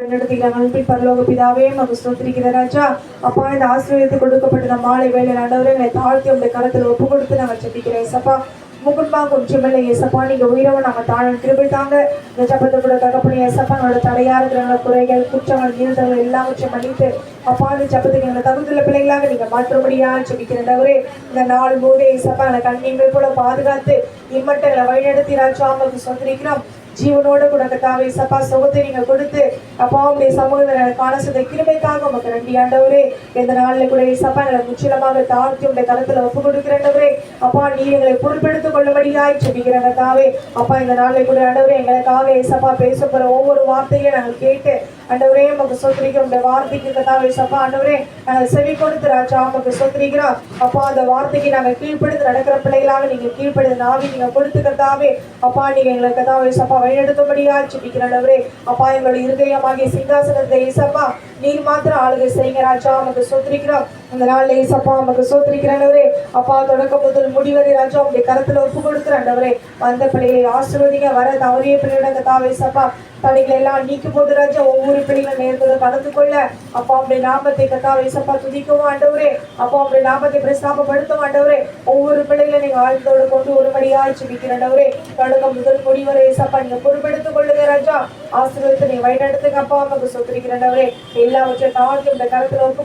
நடத்துகிற அன்பின் பரலோக பிதாவே மகு ஸ்தோத்திரிக்கிற ராஜா. அப்பா இந்த ஆசீர்வாதத்தை கொடுக்கப்பட்ட இந்த மாலை வேலை நடவரை என்னை தாழ்த்தி உடைய கரத்தில் ஒப்பு கொடுத்து நாங்கள் ஜெபிக்கிறேன் சப்பா முகுன்பாங்க உச்சமில்லை ஏசப்பா நீங்கள் உயிரவும் நாங்கள் தாழ கிருபை தாங்க. இந்த ஜபத்தை கூட தகப்பனி ஏசப்பா எங்களோட தடையா இருக்கிற குறைகள் குற்றங்கள் நீர்தங்கள் எல்லாவற்றையும் மன்னித்து அப்பா இந்த ஜபத்துக்கு எங்களை தகுந்துள்ள பிள்ளைகளாக நீங்க மாற்றும்படியா ஜெபிக்கிறவரே இந்த நாள் போது ஏசப்பா எங்களை கண்ணின்மை போல பாதுகாத்து இம்மட்டங்களை வழிநடத்தி ராஜா உங்களுக்கு சொந்திருக்கிறோம் ஜீவனோட கூட கத்தாவை சப்பா சுகத்தை நீங்க கொடுத்து அப்பா உடைய சமூகத்தில் காண சொந்த கிருமைக்காக உமக்கு நன்றி ஆண்டவரே. இந்த நாளில் கூட சப்பா எங்களை முற்றிலுமாக தாழ்த்தி உடைய கருத்துல ஒப்பு கொடுக்கிறண்டவரே அப்பா நீ எங்களை பொருட்படுத்திக் கொள்ளும்படியாய் செபிக்கிற கத்தாவே அப்பா இந்த நாளில் கூட ஆண்டவரே எங்களுக்காக சப்பா பேச போற ஒவ்வொரு வார்த்தையும் நாங்கள் கேட்டு ஆண்டவரே உமக்கு சொத்திரிக்கிறோம் இந்த வார்த்தைக்கு கத்தாவே சப்பா ஆண்டவரே நாங்கள் செவி கொடுத்து ராஜா உமக்கு சொத்திரிக்கிறோம். அப்பா அந்த வார்த்தைக்கு நாங்கள் கீழ்ப்படுத்து நடக்கிற பிள்ளைகளாக நீங்கள் கீழ்ப்படுது நாவி நீங்கள் கொடுத்து கதாவே அப்பா நீங்கள் எங்களுக்கு கத்தாவே சப்பா வழிநடத்தும்படியா ஜெபிக்கிறவரே அப்பா எங்களுடைய இருதயமாகிய சிங்காசனத்தை ஏசப்பா நீர் மாத்திரம் ஆளுகை செய்யுங்க ராஜா உமக்கு சொத்திரிக்கிறோம். இந்த நாள்ல ஏசப்பா உமக்கு சோத்திரிக்கிறவரே அப்பா தொடக்கம் முதல் முடிவரை ராஜா உங்களுடைய கருத்துல ஒப்பு கொடுக்குறாண்டவரே வந்த பிள்ளைகளை ஆசிர்வதிங்க வர தவறிய பிள்ளையோட கத்தாவே சப்பா தடைகளை எல்லாம் நீக்கி போட்டு ராஜா ஒவ்வொரு உறுப்பினர்கள் நேர்ந்ததை கலந்து கொள்ள. அப்பா உடைய நாமத்தை கத்தாவை சப்பா துதிக்கவும் ஆண்டவரே. அப்பா உடைய நாமத்தை பிரஸ்தாபப்படுத்தவும் ஆண்டவரே. ஒவ்வொரு பிள்ளைகளை நீங்க ஆழ்ந்தோடு கொண்டு ஒரு ஒருபடியாய் ஜெபிக்கிறண்டவரே தொடக்கம் முதல் முடிவரை சப்பா நீங்க பொறுப்பெடுத்துக் கொள்ள ராஜா ஆசீர்வதித்து நீ வழிநடத்துங்க அப்பா. உமக்கு சொத்திருக்கிறண்டவரே எல்லாவற்றையும் தாழ்த்தி இந்த கருத்துல ஒப்பு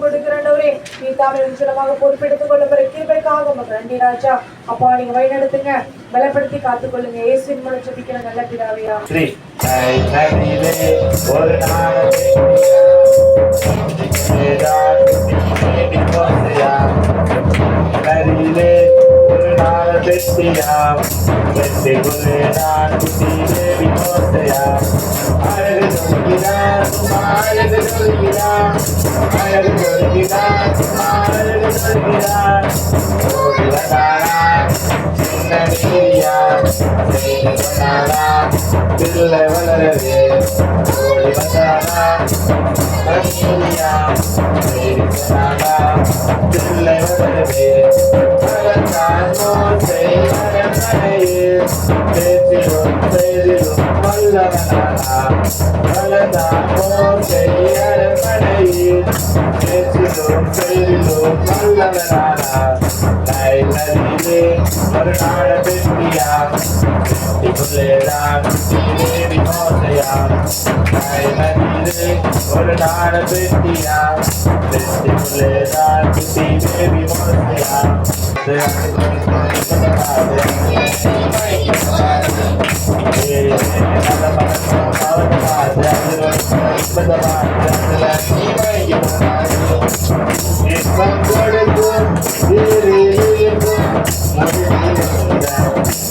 நீ தாமே நிச்சயமாக பொறுப்பெடுத்துக் கொள்ள கிருபைக்காக உமக்கு நன்றி ராஜா. அப்பா நீங்க வழிநடத்துங்க. பலப்படுத்தி காத்துக்கொள்ளுங்க. இயேசுவின் மூலம் ஜெபிக்கிற நல்ல பிதாவையா ஸ்ரீ ஒரு நாள் Gopal Vindiyam, Vindi Gulena Kuti Devi Kotayam. Arag Dulgina, Arag Dulgina, Arag Dulgina, Arag Dulgina. Dulgina, Sinnaniya, Sinnanara, Pillai Valarave, Dulgina, Sinnaniya, Sinnanara, Pillai Valarave. Thank you. ஒரு நாட அழகான் மோசை அரண்மனையே பேசிலும் செய்திலும் வல்லவனாரா அழகான் மோசை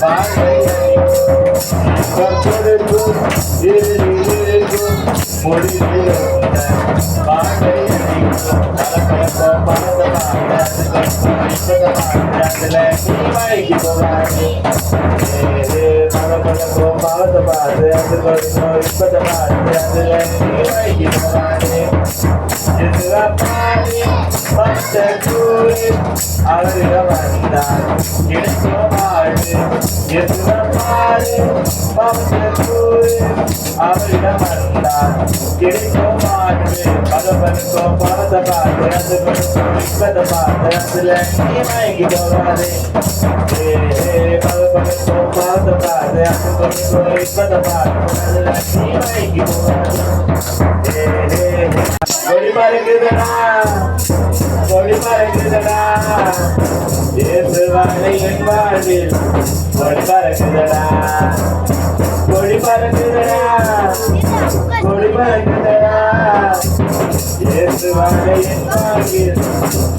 Bye. पत्थर को धीरे धीरे को मोड़ी दे बाटे को अलग को बात बाटे को इसका बाटे ले भाई की तो बाटे रे बड़ा बड़ा को बात बाटे को इसका बाटे ले भाई की तो बाटे जिसका पानी पत्थर को अलग बंदा जिसका बाटे जिसका Everybody give it up. மயங்கி போவாதே கொடி என் வாழ்வில் கொடி பறக்குதுடா கொடி பறக்குதுடா கொடி பறக்குதுடா இயேசு என் வாழ்வில்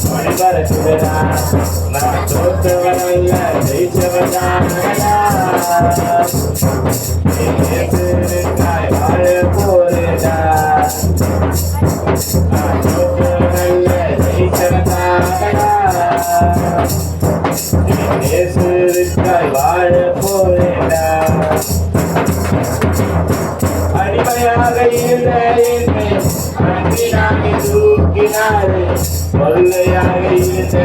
கொடி பறக்குதுடா நான் தோற்றவன் அல்ல ஜெயிச்சவன் வாழ போறேடா நான் இயேசுவிற்காய் வாழ போறேடா அடிமையாக இருந்த என்னை அன்பினாகி கொள்ளையாக இருந்த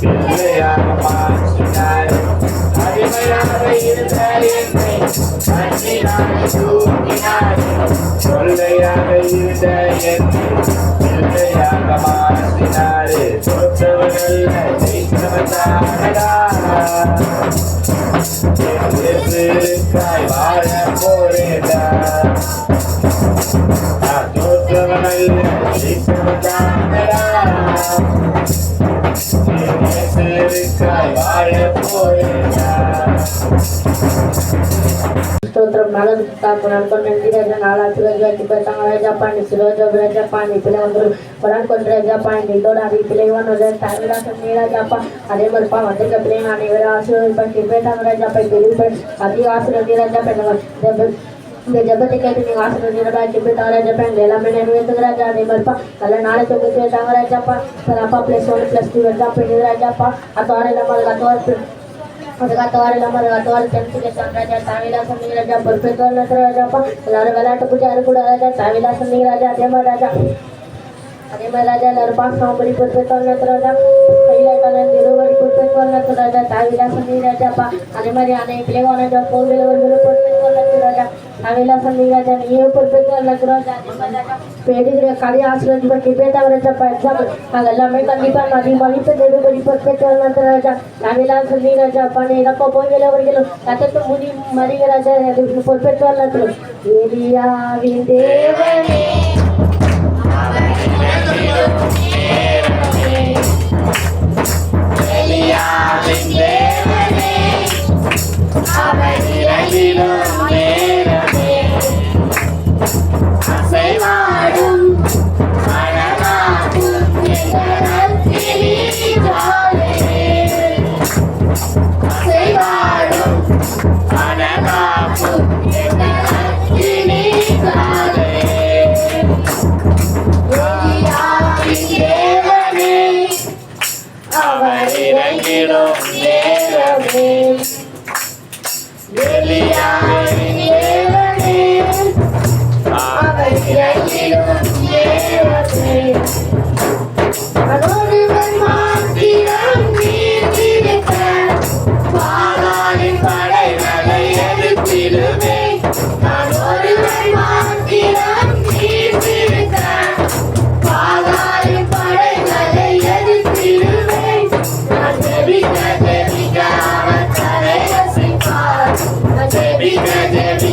பிள்ளையாக மாற்றினாரே அடிமையாக இருந்த என்னை கண்ணினாலே தூக்கினாரே கொள்ளையாக இருந்த என்னை பிள்ளையாக மாற்றினாரே சொத்தவனல்ல ஜெயித்தவனாகடா எதிர்க்காய் வாழ போரேடா நான் தோற்றவனல்ல ஜெயித்தவனாகடா எதிர்க்காய் வாழ போரேடா స్తోత్రం నలభై తాపు నలుకొని రాజా నాలా రోజు అతిపెట్టాం రాజా పాండి సురోజు రాజా పాండి పిల్లలందరూ కొనుక్కొని రాజా పాండి తోడా అది పిల్లవను తమిళ రాజాప అదే మరి పా మధ్య పిల్లలు అని ఎవరు ఆశీర్వదించి పెట్టాం రాజాపై పెరిగి అది ఆశీర్వది రాజా పెట్ట இந்த ஜபத்துக்கு நீங்க ஆசீர்வதி ராஜா பிதா ராஜா பெண் எல்லாமே நிறைவேற்றுங்க ராஜா அதே மாதிரிப்பா நல்ல நாளை தொகுத்து வச்சாங்க ராஜாப்பா அப்பா plus one plus two Raja பெண்ணு ராஜாப்பா அத்தோட இல்லாம அத்தோட அதுக்கத்தவாறு இல்லாமல் அதுக்கத்தவாறு தெரிஞ்சுக்கிட்டான் ராஜா தாவிலாசம் நீங்க ராஜா பொறுப்பேற்று ராஜாப்பா எல்லாரும் விளையாட்டு பூஜை கூட ராஜா தாவிலாசம் நீங்க ராஜா அதே மாதிரி ராஜா அதே மாதிரி ராஜா எல்லாரும் பாசனம் படி பொறுப்பேற்று ராஜா கையில கலந்து இருபடி பொறுப்பேற்று ராஜா தாவிலாசம் நீங்க ராஜாப்பா அதே மாதிரி அன்னைக்கு பிள்ளைங்க ராஜா கோவில் ஒரு பொறுப்பேற்று ராஜா தாவிலாசம் நீங்க ராஜா நீயே பொறுப்பேற்று ராஜா அதே மாதிரி ராஜா பேடுகிற கலை ஆசிரியர் பற்றி பேதவரப்ப எக்ஸாம் நாங்கள் எல்லாமே கண்டிப்பாக நதி மதிப்பு தேடு படிப்பு ராஜா. நாங்களாம் சொல்லி ராஜா பண்ணி இறப்ப போய்கள் அவர்களும் கத்தத்து முடி மறிக ராஜா பொறுப்பேற்று வரலாம் ஏரியாவின் தேவனே. எலியாவின் தேவனே. அவர் இறங்கிடும் நேரமே daddy.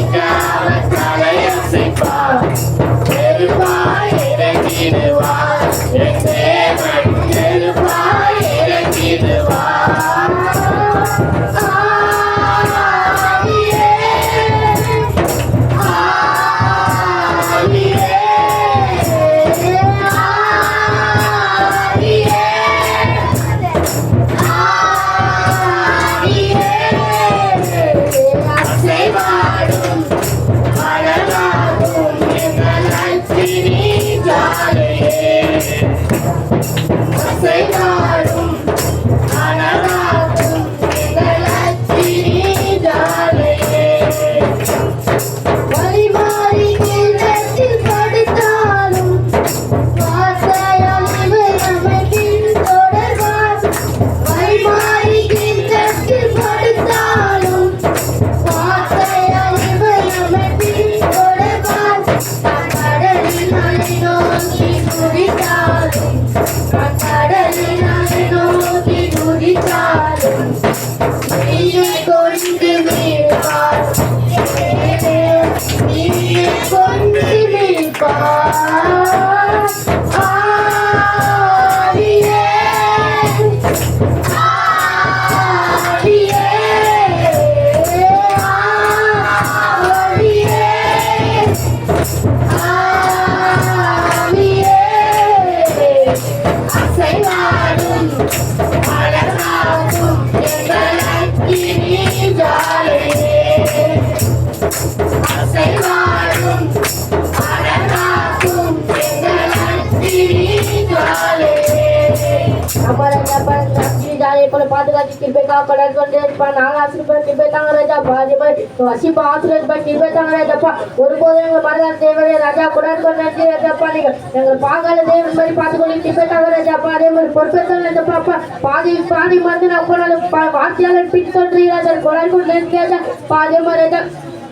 கிருபை காப்படாது கொண்டேப்பா நாங்கள் ஆசிரியப்பா கிருபை தாங்க ராஜாப்பா அதே மாதிரி வசிப்பா ஆசிரியப்பா கிருபை தாங்க ராஜாப்பா ஒருபோதும் எங்கள் மனதான தேவரே ராஜா கொடாது கொண்டாச்சு ராஜாப்பா நீங்கள் எங்கள் பாங்கால தேவன் மாதிரி பார்த்துக்கொள்ளி கிருபை தாங்க ராஜாப்பா அதே மாதிரி பொறுப்பேற்ற ராஜாப்பா பாதி பாதி மருந்து நான் போனாலும் வார்த்தையாளர் பின் சொல்றீங்க ராஜா கொடாது கொண்டு ராஜா அதே மாதிரி ராஜா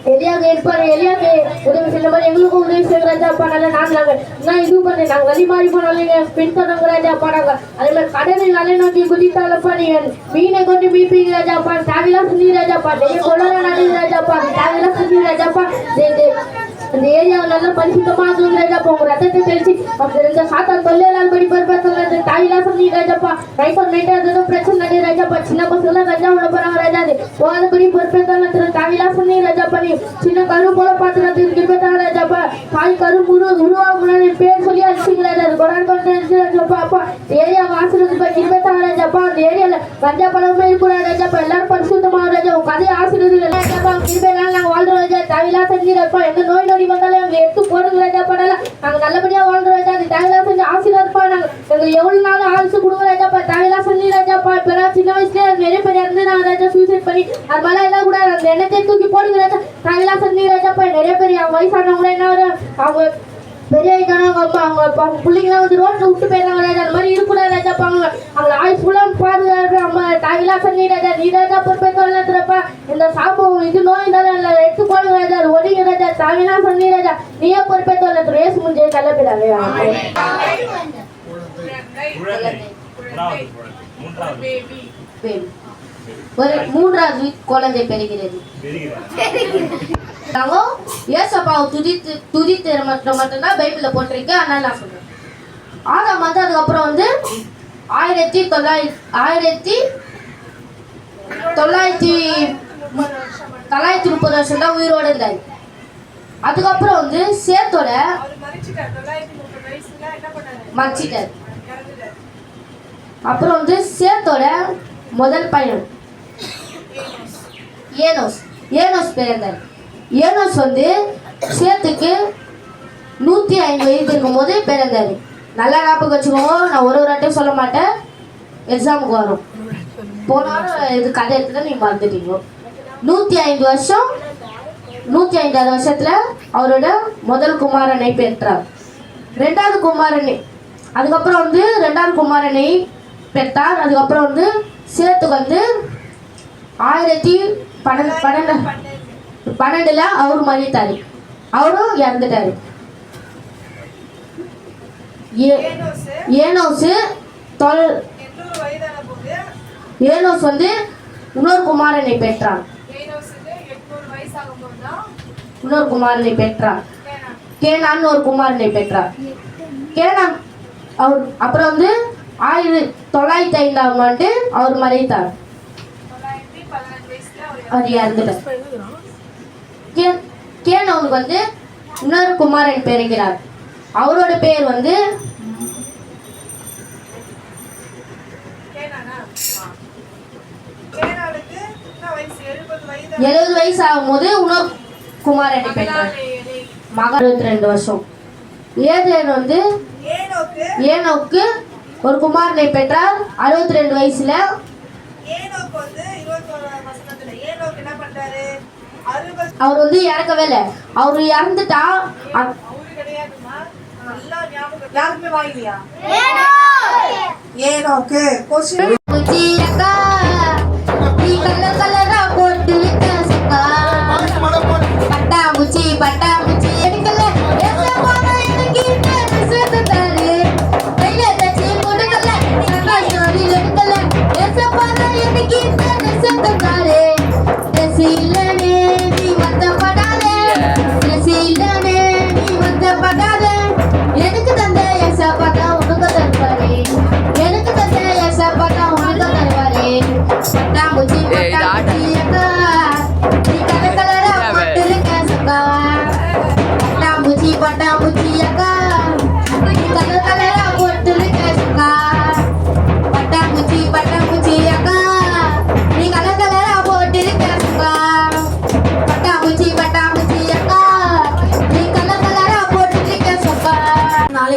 எலியாக இருப்பாரு எலியாக உதவி செய்ய மாதிரி எங்களுக்கும் உதவி செய்கிற ராஜாப்பா நல்ல நாங்கள் நான் இது பண்ணி நாங்கள் வழி மாறி போனாலும் நீங்கள் பின் தொடங்க நாங்கள் அதே மாதிரி கடலில் அலை நோக்கி குதித்தாலப்பா நீங்கள் மீனை கொண்டு மீட்பீங்க ராஜாப்பா தேவையெல்லாம் சுந்தி ராஜாப்பா நிறைய கொள்ளலாம் நடந்து ராஜாப்பா தேவையெல்லாம் சுந்தி ராஜாப்பா அந்த ஏரியாவிலெல்லாம் பரிசுத்தமாக பரிசுத்தமா ஆக்கணும் ராஜாப்பா உங்க ரத்தத்தை தெளிச்சு அப்படி இருந்த சாத்தான் தொல்லையெல்லாம் படி பருப்பத்தில் தாயிலாம் சொல்லி ராஜாப்பா ரைட் ஒன் நைட் அது எதுவும் பிரச்சனை நடை ராஜாப்பா சின்ன பசங்க ராஜா உள்ள போறாங்க ராஜா அது போகாதபடி பொறுப்பேற்ற தாயிலாம் சொல்லி ராஜாப்பா நீ சின்ன கரு போல பார்த்துட்டு இருப்பேன் ராஜாப்பா தாய் கரு முரு குருவா முன்னாடி பேர் சொல்லி அடிச்சிங்க ராஜா அது கொடான் கொண்டு ராஜாப்பா அப்பா ஏரியா வாசல் போய் இருபத்தாறு அந்த ஏரியால கஞ்சா பழமே இருக்கக்கூடாது ராஜாப்பா எல்லாரும் பரிசுத்தமா ராஜா உங்க கதையை ஆசீர்வதிகள் ராஜாப்பா கிருபையினால நாங்க வாழ்றோம் ராஜா தேவையில்லா செஞ்சிருப்பா எந்த நோய் நொடி வந்தாலும் அவங்க எடுத்து போடுங்க ராஜா படல நாங்க நல்லபடியா வாழ்றோம் ராஜா அது தவிலா செஞ்சு ஆசீர்வாதப்பா நாங்க எங்களுக்கு எவ்வளவு நாளும் ஆல்சு கொடுங்க ராஜாப்பா தவிலா செஞ்சு ராஜாப்பா இப்ப சின்ன வயசுல நிறைய பேர் இருந்து நான் ராஜா சூசைட் பண்ணி அது மாதிரி எல்லாம் கூட அந்த எண்ணத்தை தூக்கி போடுங்க ராஜா தவிலா செஞ்சு ராஜாப்பா நிறைய பேர் அவன் வயசானவங்க என்ன வரும், அவங்க பெரிய ஆயிட்டானவங்க அவங்க அப்பா அவங்க பிள்ளைங்களாம் வந்து ரோட்ல விட்டு போயிடுறாங்க ராஜா அந்த மாதிரி இருக்கக்கூடாது ராஜா அப்பா அவங்க அவங்க ஆயுள் ஃபுல்லாக பாதுகாப்பு நம்ம தாயிலா சொல்லி ராஜா நீ ராஜா பொறுப்பேற்க இந்த சாபம் இது நோய் இருந்தாலும் இல்லை எடுத்து போடுங்க ராஜா அது ஒடிங்க ராஜா தாயிலா ராஜா நீயே பொறுப்பேற்க வளர்த்துற ஏசு முடிஞ்சே ஒரு மூன்றாவது குழந்தை பெறுகிறது. நாங்க ஏசப்பாவை துதித்து துதித்து மட்டும் மட்டும்தான் பைபிளில் போட்டிருக்கு அதனால நான் சொல்றேன். ஆதாம் வந்து அதுக்கப்புறம் வந்து ஆயிரத்தி தொள்ளாயிரத்தி ஆயிரத்தி தொள்ளாயிரத்தி தொள்ளாயிரத்தி முப்பது வருஷம் தான் உயிரோடு இருந்தார். அதுக்கப்புறம் வந்து சேத்தோட மறிச்சிட்டார். அப்புறம் வந்து சேத்தோட முதல் பையன். ஏனோஸ். ஏனோஸ் பிறந்தார் ஏனோஸ் வந்து சேத்துக்கு நூற்றி ஐந்து வயது இருக்கும்போது பிறந்தார் நல்லா ஞாபகம் வச்சுக்கோங்க. நான் ஒரு ஒரு வாட்டியும் சொல்ல மாட்டேன். எக்ஸாமுக்கு வரும். போனாலும் இது கதை எடுத்து நீங்கள் மறந்துட்டீங்க. நூற்றி ஐந்து வருஷம் நூற்றி ஐந்தாவது வருஷத்தில் அவரோட முதல் குமாரனை பெற்றார். ரெண்டாவது குமாரனை அதுக்கப்புறம் வந்து ரெண்டாவது குமாரனை பெற்றார். அதுக்கப்புறம் வந்து சேத்துக்கு வந்து ஆயிரத்தி பன்னெண்டு பன்னெண்டு பன்னெண்டுல அவர் மறித்தார். அவரும் இறந்துட்டாரு. ஏ- ஏனோசு தொல் ஏனோஸ் வந்து இன்னொரு குமாரனை பெற்றான். இன்னொரு குமாரனை பெற்றான். கேனான் ஒரு குமாரனை பெற்றார் கேனான் அவர் அப்புறம் வந்து ஆயிரத்தி தொள்ளாயிரத்தி ஐந்தாம் ஆண்டு அவர் மறைத்தார் அவர் இறந்துட்டார். கேனவனுக்கு வந்து இன்னொரு குமாரன் பிறக்கிறார் அவரோட பேர் வந்து கேனானா கேனானுக்கு என்ன வயசு எழுபது வயசு ஆகும்போது இன்னொரு குமாரனை பெற்றார். மகன் இருபத்தி ரெண்டு வருஷம். ஏதேன் வந்து ஏனோக்கு ஒரு குமாரனை பெற்றார் அறுபத்தி ரெண்டு வயசுல அவர் வந்து இறக்கவே இல்லை அவர் இறந்துட்டா யாருமே வாங்கலையா ஏனோக்கு. கொஸ்டின்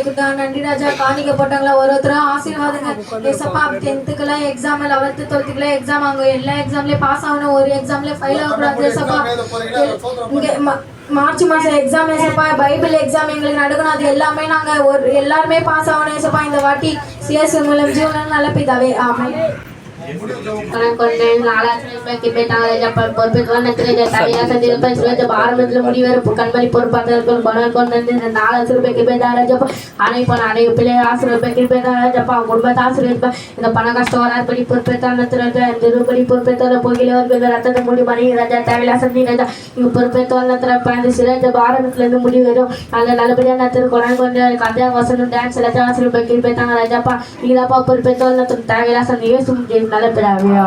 வேலைக்குதான் நன்றி ராஜா. காணிக்க போட்டாங்களா ஒரு ஒருத்தரும் ஆசீர்வாதங்க. ஏசப்பா டென்த்துக்கெல்லாம் எக்ஸாம் லெவல்த்து டுவெல்த்துக்குலாம் எக்ஸாம் அவங்க எல்லா எக்ஸாம்லயும் பாஸ் ஆகணும். ஒரு எக்ஸாம்ல ஃபெயில் ஆகக்கூடாது ஏசப்பா. இங்க ம- மார்ச் மாசம் எக்ஸாம் ஏசப்பா. பைபிள் எக்ஸாம் எங்களுக்கு நடக்கணும். அது எல்லாமே நாங்க ஒரு எல்லாருமே பாஸ் ஆகணும் ஏசப்பா. இந்த வாட்டி. சிஎஸ் மூலம் ஜீவனம் நல்ல பிதாவே. ஆமாம் கொண்டு நாலாயிரத்தி போயிட்டாங்க ஜப்பா பொறுப்பேற்று வந்து தனியாக ஆரம்பத்தில் முடிவேறு கண்மணி பொறுப்பாளர்கள் பணம் கொண்டு வந்து இந்த நாலு லட்சம் ரூபாய்க்கு போயிட்டாங்க ஜப்பா ஆசிரியர் ரூபாய்க்கு போயிட்டாங்க குடும்பத்தை ஆசிரியர் இந்த பண கஷ்டம் வராது படி பொறுப்பேற்றாங்க இந்த ரூபாய் பொறுப்பேற்ற போகில ரத்தத்தை முடி மணி ராஜா தேவையில்லா ராஜா இங்க பொறுப்பேற்ற நேரத்தில் பதினஞ்சு சில முடி வரும் நல்ல நல்லபடியா நேரத்தில் கொண்டாந்து கொண்டு கதையா வசனம் டான்ஸ் எல்லாத்தையும் ஆசிரியர் ரூபாய்க்கு போயிட்டாங்க ராஜாப்பா நீங்களாப்பா பொறுப்பேற்ற நேரத்தில் தேவையில்லா சந்தி நல்ல பிறாவியா